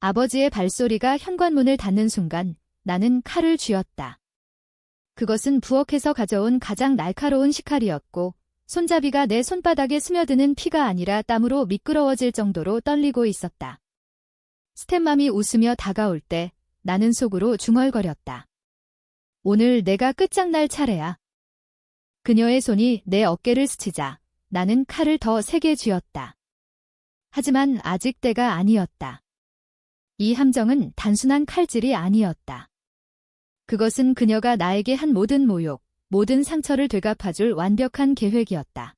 아버지의 발소리가 현관문을 닫는 순간 나는 칼을 쥐었다. 그것은 부엌에서 가져온 가장 날카로운 식칼이었고 손잡이가 내 손바닥에 스며드는 피가 아니라 땀으로 미끄러워질 정도로 떨리고 있었다. 스탠맘이 웃으며 다가올 때 나는 속으로 중얼거렸다. 오늘 내가 끝장날 차례야. 그녀의 손이 내 어깨를 스치자 나는 칼을 더 세게 쥐었다. 하지만 아직 때가 아니었다. 이 함정은 단순한 칼질이 아니었다. 그것은 그녀가 나에게 한 모든 모욕, 모든 상처를 되갚아줄 완벽한 계획이었다.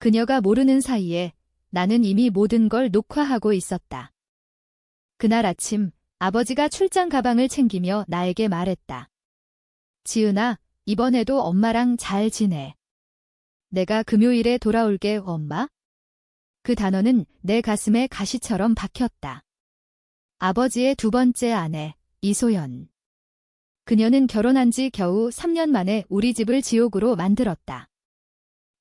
그녀가 모르는 사이에 나는 이미 모든 걸 녹화하고 있었다. 그날 아침 아버지가 출장 가방을 챙기며 나에게 말했다. 지은아, 이번에도 엄마랑 잘 지내. 내가 금요일에 돌아올게, 엄마. 그 단어는 내 가슴에 가시처럼 박혔다. 아버지의 두 번째 아내, 이소연. 그녀는 결혼한 지 겨우 3년 만에 우리 집을 지옥으로 만들었다.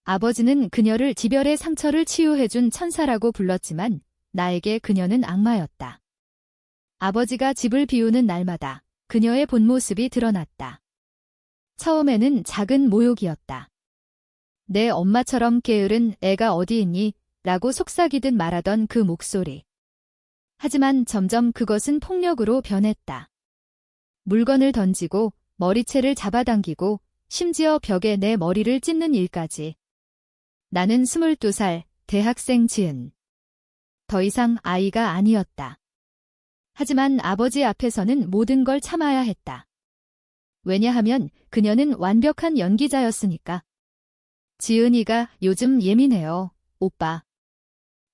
아버지는 그녀를 지별의 상처를 치유해준 천사라고 불렀지만 나에게 그녀는 악마였다. 아버지가 집을 비우는 날마다 그녀의 본 모습이 드러났다. 처음에는 작은 모욕이었다. 내 엄마처럼 게으른 애가 어디 있니? 라고 속삭이듯 말하던 그 목소리. 하지만 점점 그것은 폭력으로 변했다. 물건을 던지고 머리채를 잡아당기고 심지어 벽에 내 머리를 찢는 일까지. 나는 22살 대학생 지은. 더 이상 아이가 아니었다. 하지만 아버지 앞에서는 모든 걸 참아야 했다. 왜냐하면 그녀는 완벽한 연기자였으니까. 지은이가 요즘 예민해요, 오빠.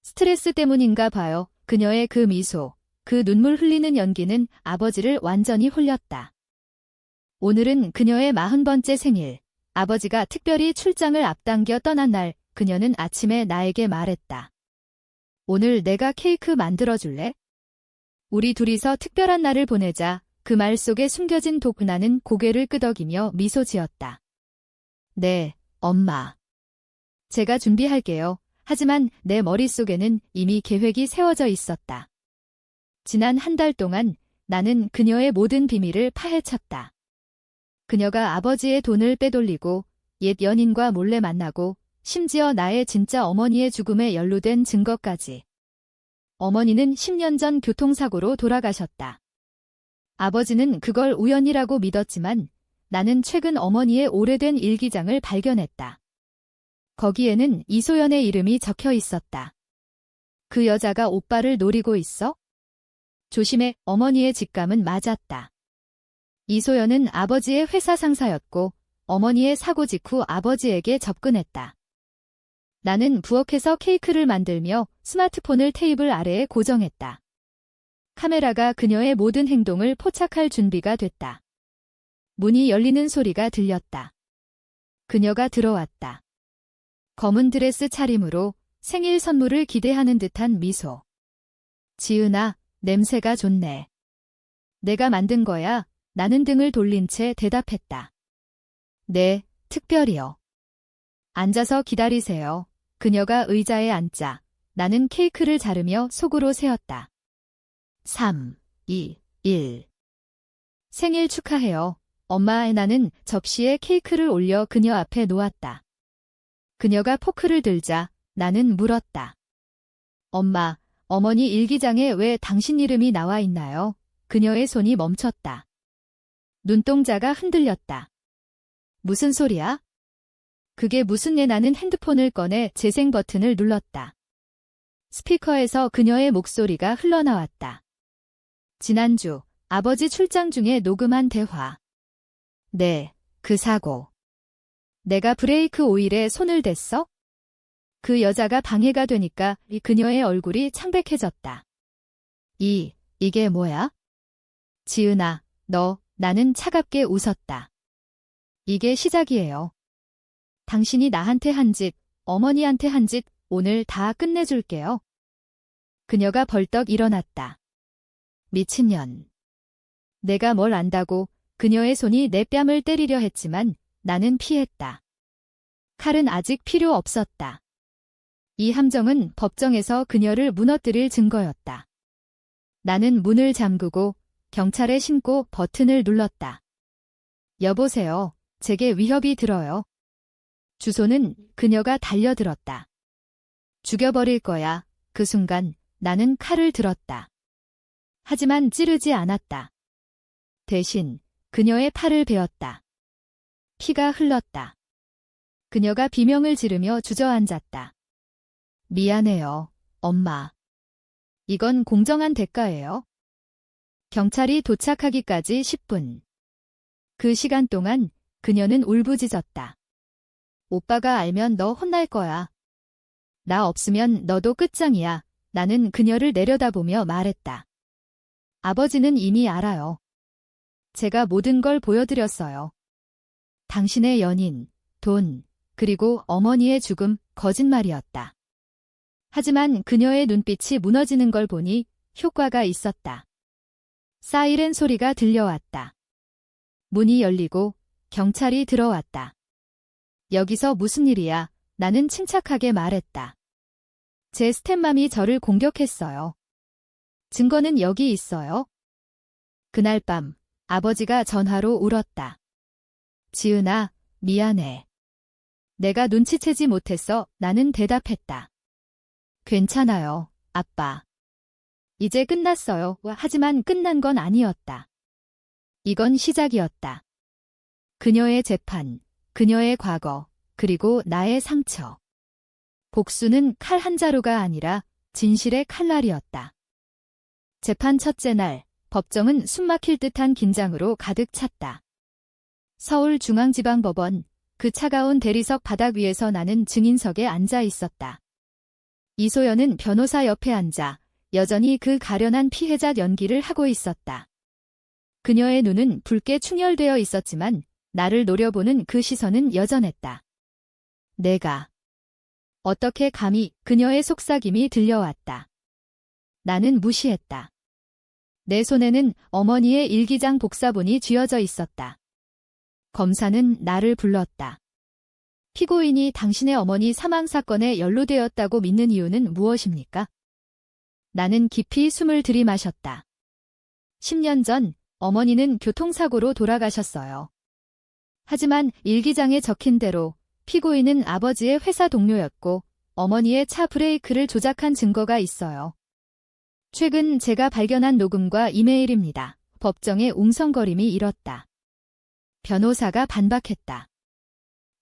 스트레스 때문인가 봐요. 그녀의 그 미소, 그 눈물 흘리는 연기는 아버지를 완전히 홀렸다. 오늘은 그녀의 마흔 번째 생일. 아버지가 특별히 출장을 앞당겨 떠난 날, 그녀는 아침에 나에게 말했다. 오늘 내가 케이크 만들어줄래? 우리 둘이서 특별한 날을 보내자. 그 말 속에 숨겨진 독나는 고개를 끄덕이며 미소 지었다. 네, 엄마. 제가 준비할게요. 하지만 내 머릿속에는 이미 계획이 세워져 있었다. 지난 한 달 동안 나는 그녀의 모든 비밀을 파헤쳤다. 그녀가 아버지의 돈을 빼돌리고 옛 연인과 몰래 만나고 심지어 나의 진짜 어머니의 죽음에 연루된 증거까지. 어머니는 10년 전 교통사고로 돌아가셨다. 아버지는 그걸 우연이라고 믿었지만 나는 최근 어머니의 오래된 일기장을 발견했다. 거기에는 이소연의 이름이 적혀 있었다. 그 여자가 오빠를 노리고 있어? 조심해, 어머니의 직감은 맞았다. 이소연은 아버지의 회사 상사였고 어머니의 사고 직후 아버지에게 접근했다. 나는 부엌에서 케이크를 만들며 스마트폰을 테이블 아래에 고정했다. 카메라가 그녀의 모든 행동을 포착할 준비가 됐다. 문이 열리는 소리가 들렸다. 그녀가 들어왔다. 검은 드레스 차림으로 생일 선물을 기대하는 듯한 미소. 지은아, 냄새가 좋네. 내가 만든 거야. 나는 등을 돌린 채 대답했다. 네, 특별히요. 앉아서 기다리세요. 그녀가 의자에 앉자 나는 케이크를 자르며 속으로 세었다. 3, 2, 1. 생일 축하해요. 엄마의 나는 접시에 케이크를 올려 그녀 앞에 놓았다. 그녀가 포크를 들자 나는 물었다. 엄마, 어머니 일기장에 왜 당신 이름이 나와 있나요? 그녀의 손이 멈췄다. 눈동자가 흔들렸다. 무슨 소리야? 그게 무슨 애 나는 핸드폰을 꺼내 재생 버튼을 눌렀다. 스피커에서 그녀의 목소리가 흘러나왔다. 지난주 아버지 출장 중에 녹음한 대화. 네, 그 사고. 내가 브레이크 오일에 손을 댔어? 그 여자가 방해가 되니까 이 그녀의 얼굴이 창백해졌다. 이, 이게 뭐야? 지은아, 너, 나는 차갑게 웃었다. 이게 시작이에요. 당신이 나한테 한 짓, 어머니한테 한 짓, 오늘 다 끝내줄게요. 그녀가 벌떡 일어났다. 미친년. 내가 뭘 안다고 그녀의 손이 내 뺨을 때리려 했지만 나는 피했다. 칼은 아직 필요 없었다. 이 함정은 법정에서 그녀를 무너뜨릴 증거였다. 나는 문을 잠그고 경찰에 신고 버튼을 눌렀다. 여보세요. 제게 위협이 들어요. 주소는 그녀가 달려들었다. 죽여버릴 거야. 그 순간 나는 칼을 들었다. 하지만 찌르지 않았다. 대신 그녀의 팔을 베었다. 피가 흘렀다. 그녀가 비명을 지르며 주저앉았다. 미안해요, 엄마. 이건 공정한 대가예요. 경찰이 도착하기까지 10분. 그 시간 동안 그녀는 울부짖었다. 오빠가 알면 너 혼날 거야. 나 없으면 너도 끝장이야. 나는 그녀를 내려다보며 말했다. 아버지는 이미 알아요. 제가 모든 걸 보여드렸어요. 당신의 연인, 돈, 그리고 어머니의 죽음 거짓말이었다. 하지만 그녀의 눈빛이 무너지는 걸 보니 효과가 있었다. 사이렌 소리가 들려왔다. 문이 열리고 경찰이 들어왔다. 여기서 무슨 일이야? 나는 침착하게 말했다. 제 스텝맘이 저를 공격했어요. 증거는 여기 있어요. 그날 밤 아버지가 전화로 울었다. 지은아, 미안해. 내가 눈치채지 못해서 나는 대답했다. 괜찮아요, 아빠. 이제 끝났어요. 하지만 끝난 건 아니었다. 이건 시작이었다. 그녀의 재판, 그녀의 과거, 그리고 나의 상처. 복수는 칼 한 자루가 아니라 진실의 칼날이었다. 재판 첫째 날, 법정은 숨막힐 듯한 긴장으로 가득 찼다. 서울중앙지방법원, 그 차가운 대리석 바닥 위에서 나는 증인석에 앉아 있었다. 이소연은 변호사 옆에 앉아 여전히 그 가련한 피해자 연기를 하고 있었다. 그녀의 눈은 붉게 충혈되어 있었지만 나를 노려보는 그 시선은 여전했다. 내가 어떻게 감히 그녀의 속삭임이 들려왔다. 나는 무시했다. 내 손에는 어머니의 일기장 복사본이 쥐어져 있었다. 검사는 나를 불렀다. 피고인이 당신의 어머니 사망 사건에 연루되었다고 믿는 이유는 무엇입니까? 나는 깊이 숨을 들이마셨다. 10년 전 어머니는 교통사고로 돌아가셨어요. 하지만 일기장에 적힌 대로 피고인은 아버지의 회사 동료였고 어머니의 차 브레이크를 조작한 증거가 있어요. 최근 제가 발견한 녹음과 이메일입니다. 법정에 웅성거림이 일었다. 변호사가 반박했다.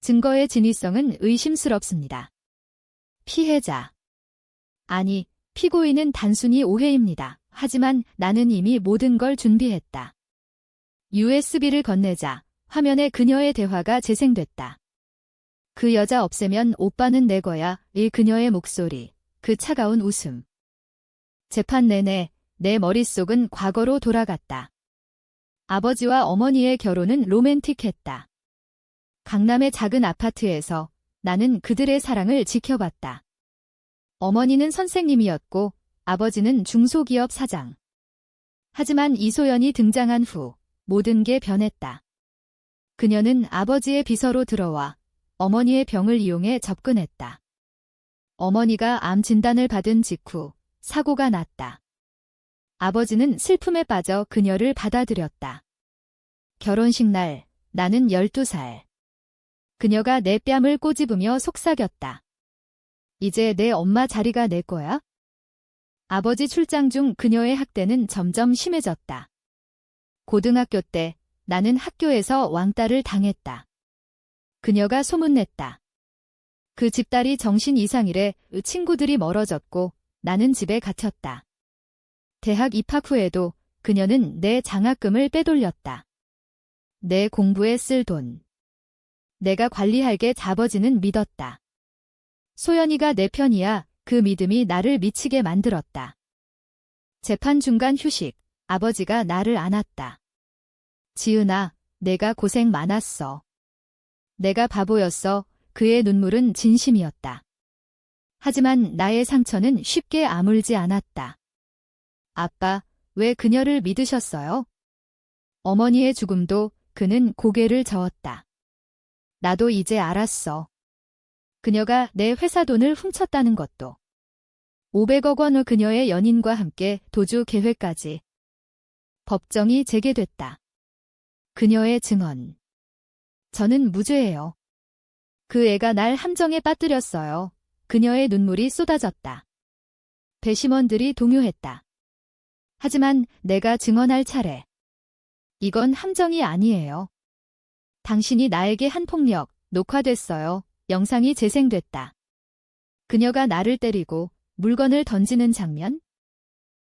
증거의 진위성은 의심스럽습니다. 피해자. 아니, 피고인은 단순히 오해입니다. 하지만 나는 이미 모든 걸 준비했다. USB를 건네자 화면에 그녀의 대화가 재생됐다. 그 여자 없애면 오빠는 내 거야. 이 그녀의 목소리. 그 차가운 웃음. 재판 내내 내 머릿속은 과거로 돌아갔다. 아버지와 어머니의 결혼은 로맨틱했다. 강남의 작은 아파트에서 나는 그들의 사랑을 지켜봤다. 어머니는 선생님이었고 아버지는 중소기업 사장. 하지만 이소연이 등장한 후 모든 게 변했다. 그녀는 아버지의 비서로 들어와 어머니의 병을 이용해 접근했다. 어머니가 암 진단을 받은 직후 사고가 났다. 아버지는 슬픔에 빠져 그녀를 받아들였다. 결혼식 날 나는 12살. 그녀가 내 뺨을 꼬집으며 속삭였다. 이제 내 엄마 자리가 내 거야? 아버지 출장 중 그녀의 학대는 점점 심해졌다. 고등학교 때 나는 학교에서 왕따를 당했다. 그녀가 소문냈다. 그 집딸이 정신 이상이래 친구들이 멀어졌고 나는 집에 갇혔다. 대학 입학 후에도 그녀는 내 장학금을 빼돌렸다. 내 공부에 쓸 돈. 내가 관리할 게 잡아지는 믿었다. 소연이가 내 편이야 그 믿음이 나를 미치게 만들었다. 재판 중간 휴식, 아버지가 나를 안았다. 지은아, 내가 고생 많았어. 내가 바보였어. 그의 눈물은 진심이었다. 하지만 나의 상처는 쉽게 아물지 않았다. 아빠, 왜 그녀를 믿으셨어요? 어머니의 죽음도 그는 고개를 저었다. 나도 이제 알았어. 그녀가 내 회사 돈을 훔쳤다는 것도. 500억 원의 그녀의 연인과 함께 도주 계획까지. 법정이 재개됐다. 그녀의 증언. 저는 무죄예요. 그 애가 날 함정에 빠뜨렸어요. 그녀의 눈물이 쏟아졌다. 배심원들이 동요했다. 하지만 내가 증언할 차례. 이건 함정이 아니에요. 당신이 나에게 한 폭력, 녹화됐어요. 영상이 재생됐다. 그녀가 나를 때리고 물건을 던지는 장면?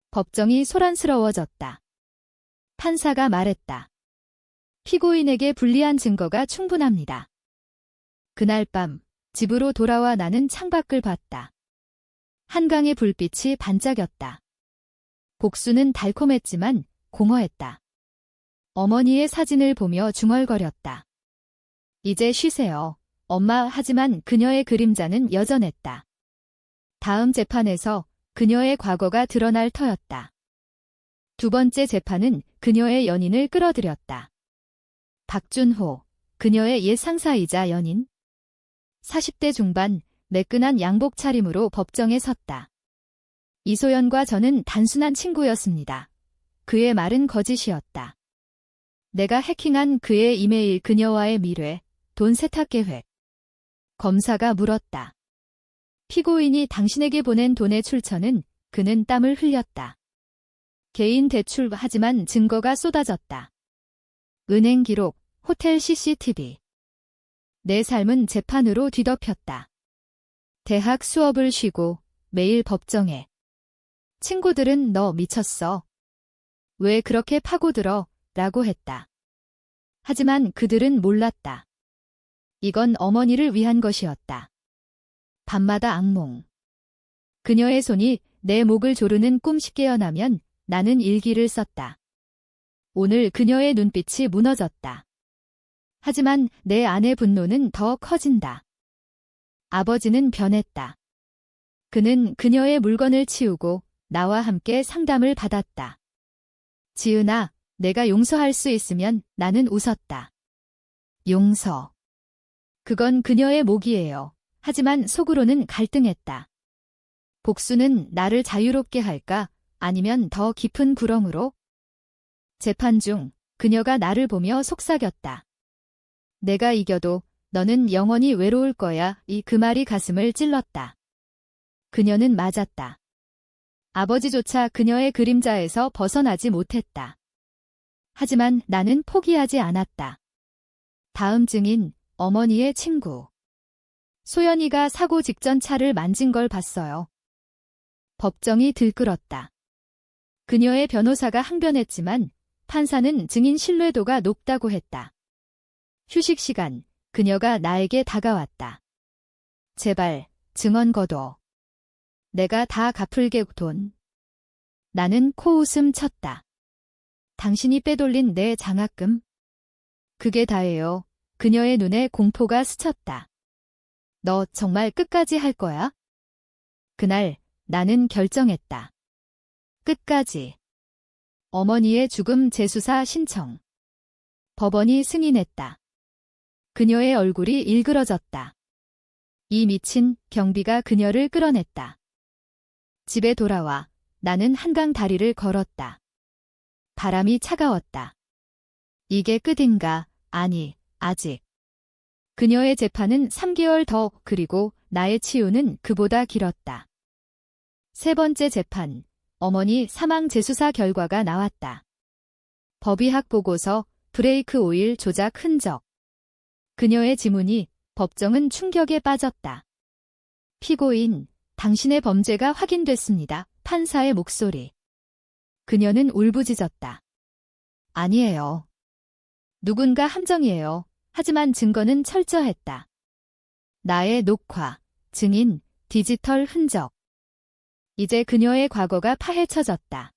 법정이 소란스러워졌다. 판사가 말했다. 피고인에게 불리한 증거가 충분합니다. 그날 밤 집으로 돌아와 나는 창밖을 봤다. 한강의 불빛이 반짝였다. 복수는 달콤했지만 공허했다. 어머니의 사진을 보며 중얼거렸다. 이제 쉬세요. 엄마 하지만 그녀의 그림자는 여전했다. 다음 재판에서 그녀의 과거가 드러날 터였다. 두 번째 재판은 그녀의 연인을 끌어들였다. 박준호, 그녀의 옛 상사이자 연인. 40대 중반, 매끈한 양복 차림으로 법정에 섰다. 이소연과 저는 단순한 친구였습니다. 그의 말은 거짓이었다. 내가 해킹한 그의 이메일 그녀와의 미래, 돈 세탁 계획. 검사가 물었다. 피고인이 당신에게 보낸 돈의 출처는 그는 땀을 흘렸다. 개인 대출 하지만 증거가 쏟아졌다. 은행 기록, 호텔 CCTV. 내 삶은 재판으로 뒤덮였다. 대학 수업을 쉬고 매일 법정에. 친구들은 너 미쳤어. 왜 그렇게 파고들어? 라고 했다. 하지만 그들은 몰랐다. 이건 어머니를 위한 것이었다. 밤마다 악몽. 그녀의 손이 내 목을 조르는 꿈시 깨어나면 나는 일기를 썼다. 오늘 그녀의 눈빛이 무너졌다. 하지만 내 안의 분노는 더 커진다. 아버지는 변했다. 그는 그녀의 물건을 치우고 나와 함께 상담을 받았다. 지은아, 내가 용서할 수 있으면 나는 웃었다. 용서. 그건 그녀의 목이에요. 하지만 속으로는 갈등했다. 복수는 나를 자유롭게 할까 아니면 더 깊은 구렁으로? 재판 중 그녀가 나를 보며 속삭였다. 내가 이겨도 너는 영원히 외로울 거야. 이 그 말이 가슴을 찔렀다. 그녀는 맞았다. 아버지조차 그녀의 그림자에서 벗어나지 못했다. 하지만 나는 포기하지 않았다. 다음 증인, 어머니의 친구. 소연이가 사고 직전 차를 만진 걸 봤어요. 법정이 들끓었다. 그녀의 변호사가 항변했지만 판사는 증인 신뢰도가 높다고 했다. 휴식 시간, 그녀가 나에게 다가왔다. 제발, 증언 거둬. 내가 다 갚을게 돈. 나는 코웃음 쳤다. 당신이 빼돌린 내 장학금? 그게 다예요. 그녀의 눈에 공포가 스쳤다. 너 정말 끝까지 할 거야? 그날 나는 결정했다. 끝까지. 어머니의 죽음 재수사 신청. 법원이 승인했다. 그녀의 얼굴이 일그러졌다. 이 미친 경비가 그녀를 끌어냈다. 집에 돌아와 나는 한강 다리를 걸었다. 바람이 차가웠다. 이게 끝인가? 아니, 아직. 그녀의 재판은 3개월 더 그리고 나의 치유는 그보다 길었다. 세 번째 재판, 어머니 사망 재수사 결과가 나왔다. 법의학 보고서, 브레이크 오일 조작 흔적. 그녀의 지문이 법정은 충격에 빠졌다. 피고인, 당신의 범죄가 확인됐습니다. 판사의 목소리. 그녀는 울부짖었다. 아니에요. 누군가 함정이에요. 하지만 증거는 철저했다. 나의 녹화, 증인, 디지털 흔적. 이제 그녀의 과거가 파헤쳐졌다.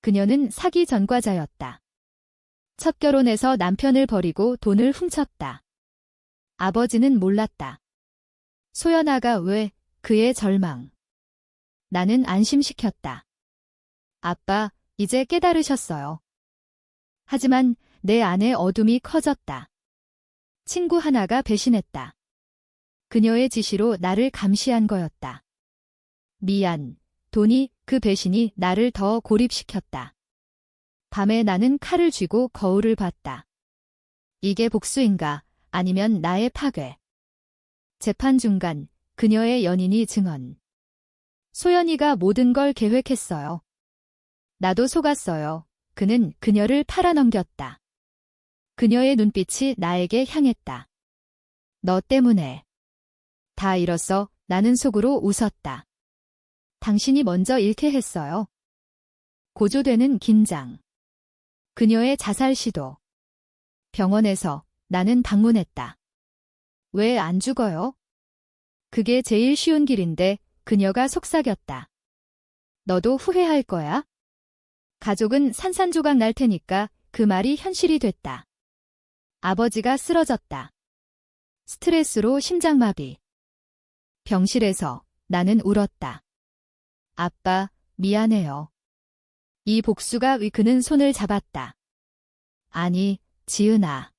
그녀는 사기 전과자였다. 첫 결혼에서 남편을 버리고 돈을 훔쳤다. 아버지는 몰랐다. 소연아가 왜 그의 절망. 나는 안심시켰다. 아빠, 이제 깨달으셨어요. 하지만 내 안의 어둠이 커졌다. 친구 하나가 배신했다. 그녀의 지시로 나를 감시한 거였다. 미안. 돈이 그 배신이 나를 더 고립시켰다. 밤에 나는 칼을 쥐고 거울을 봤다. 이게 복수인가 아니면 나의 파괴. 재판 중간 그녀의 연인이 증언. 소연이가 모든 걸 계획했어요. 나도 속았어요. 그는 그녀를 팔아넘겼다. 그녀의 눈빛이 나에게 향했다. 너 때문에. 다 잃었어. 나는 속으로 웃었다. 당신이 먼저 잃게 했어요. 고조되는 긴장. 그녀의 자살 시도. 병원에서 나는 방문했다. 왜 안 죽어요? 그게 제일 쉬운 길인데 그녀가 속삭였다. 너도 후회할 거야? 가족은 산산조각 날 테니까 그 말이 현실이 됐다. 아버지가 쓰러졌다. 스트레스로 심장마비. 병실에서 나는 울었다. 아빠, 미안해요. 이 복수가 위 그는 손을 잡았다. 아니, 지은아.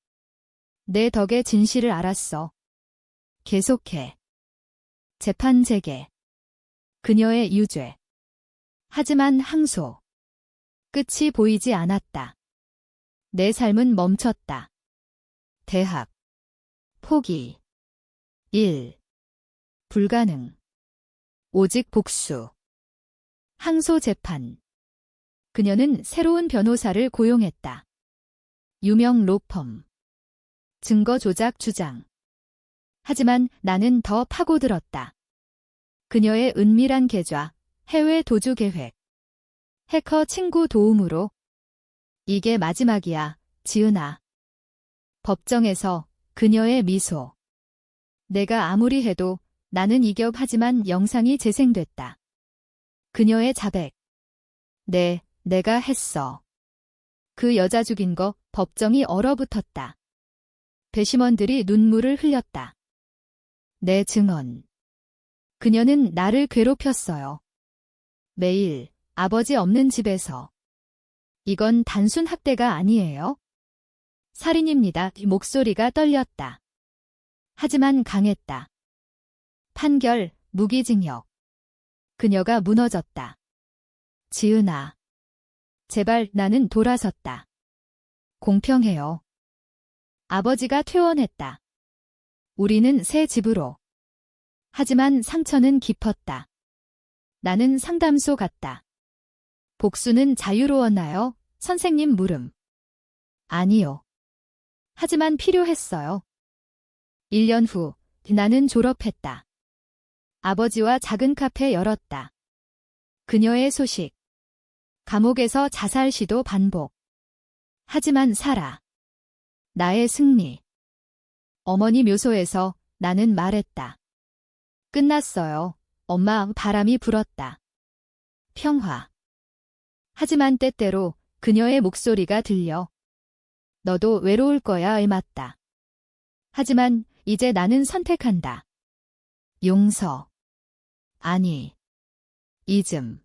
내 덕에 진실을 알았어. 계속해. 재판 재개. 그녀의 유죄. 하지만 항소. 끝이 보이지 않았다. 내 삶은 멈췄다. 대학. 포기. 일. 불가능. 오직 복수. 항소 재판. 그녀는 새로운 변호사를 고용했다. 유명 로펌. 증거 조작 주장. 하지만 나는 더 파고들었다. 그녀의 은밀한 계좌, 해외 도주 계획. 해커 친구 도움으로. 이게 마지막이야, 지은아. 법정에서 그녀의 미소. 내가 아무리 해도 나는 이겨 하지만 영상이 재생됐다. 그녀의 자백. 네, 내가 했어. 그 여자 죽인 거 법정이 얼어붙었다. 배심원들이 눈물을 흘렸다. 내 증언. 그녀는 나를 괴롭혔어요. 매일 아버지 없는 집에서. 이건 단순 학대가 아니에요. 살인입니다. 목소리가 떨렸다. 하지만 강했다. 판결, 무기징역. 그녀가 무너졌다. 지은아. 제발 나는 돌아섰다. 공평해요. 아버지가 퇴원했다. 우리는 새 집으로. 하지만 상처는 깊었다. 나는 상담소 갔다. 복수는 자유로웠나요? 선생님 물음. 아니요. 하지만 필요했어요. 1년 후, 나는 졸업했다. 아버지와 작은 카페 열었다. 그녀의 소식. 감옥에서 자살 시도 반복. 하지만 살아. 나의 승리. 어머니 묘소에서 나는 말했다. 끝났어요. 엄마 바람이 불었다. 평화. 하지만 때때로 그녀의 목소리가 들려. 너도 외로울 거야에 맞다. 하지만 이제 나는 선택한다. 용서. 아니. 잊음.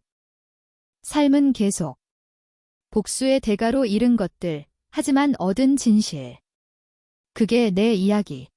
삶은 계속. 복수의 대가로 잃은 것들, 하지만 얻은 진실. 그게 내 이야기.